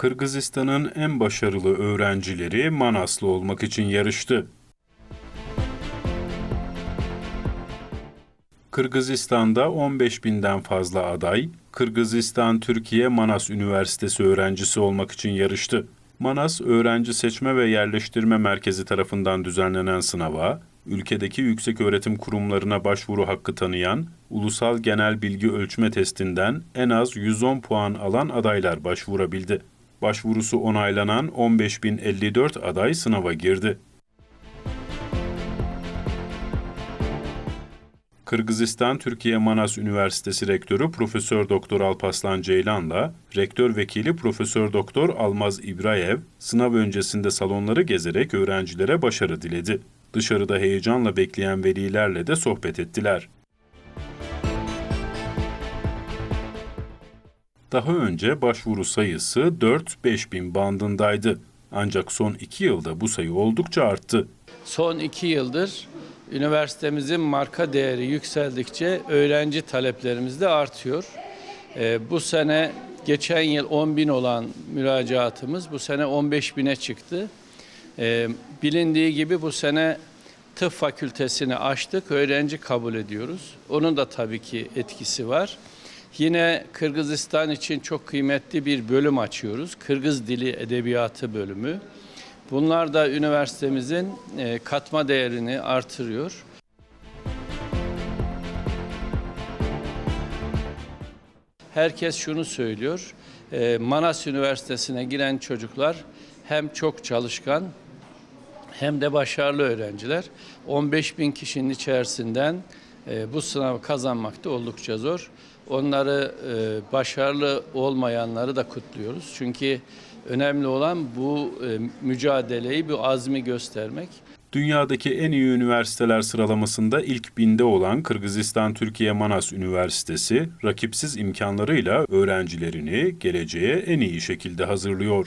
Kırgızistan'ın en başarılı öğrencileri Manaslı olmak için yarıştı. Kırgızistan'da 15 binden fazla aday, Kırgızistan Türkiye Manas Üniversitesi öğrencisi olmak için yarıştı. Manas Öğrenci Seçme ve Yerleştirme Merkezi tarafından düzenlenen sınava, ülkedeki yüksek öğretim kurumlarına başvuru hakkı tanıyan Ulusal Genel Bilgi Ölçme Testinden en az 110 puan alan adaylar başvurabildi. Başvurusu onaylanan 15.054 aday sınava girdi. Kırgızistan Türkiye Manas Üniversitesi Rektörü Profesör Doktor Alpaslan Ceylan'la Rektör Vekili Profesör Doktor Almaz İbrayev sınav öncesinde salonları gezerek öğrencilere başarı diledi. Dışarıda heyecanla bekleyen velilerle de sohbet ettiler. Daha önce başvuru sayısı 4-5 bin bandındaydı. Ancak son iki yılda bu sayı oldukça arttı. Son iki yıldır üniversitemizin marka değeri yükseldikçe öğrenci taleplerimiz de artıyor. Ee, bu sene geçen yıl 10 bin olan müracaatımız bu sene 15 bine çıktı. Ee, bilindiği gibi bu sene tıp fakültesini açtık, öğrenci kabul ediyoruz. Onun da tabii ki etkisi var. Yine Kırgızistan için çok kıymetli bir bölüm açıyoruz. Kırgız Dili Edebiyatı bölümü. Bunlar da üniversitemizin e, katma değerini artırıyor. Herkes şunu söylüyor. e, Manas Üniversitesi'ne giren çocuklar hem çok çalışkan hem de başarılı öğrenciler. 15 bin kişinin içerisinden bu sınavı kazanmak da oldukça zor. Onları e, başarılı olmayanları da kutluyoruz. Çünkü önemli olan bu e, mücadeleyi, bu azmi göstermek. Dünyadaki en iyi üniversiteler sıralamasında ilk binde olan Kırgızistan Türkiye Manas Üniversitesi, rakipsiz imkanlarıyla öğrencilerini geleceğe en iyi şekilde hazırlıyor.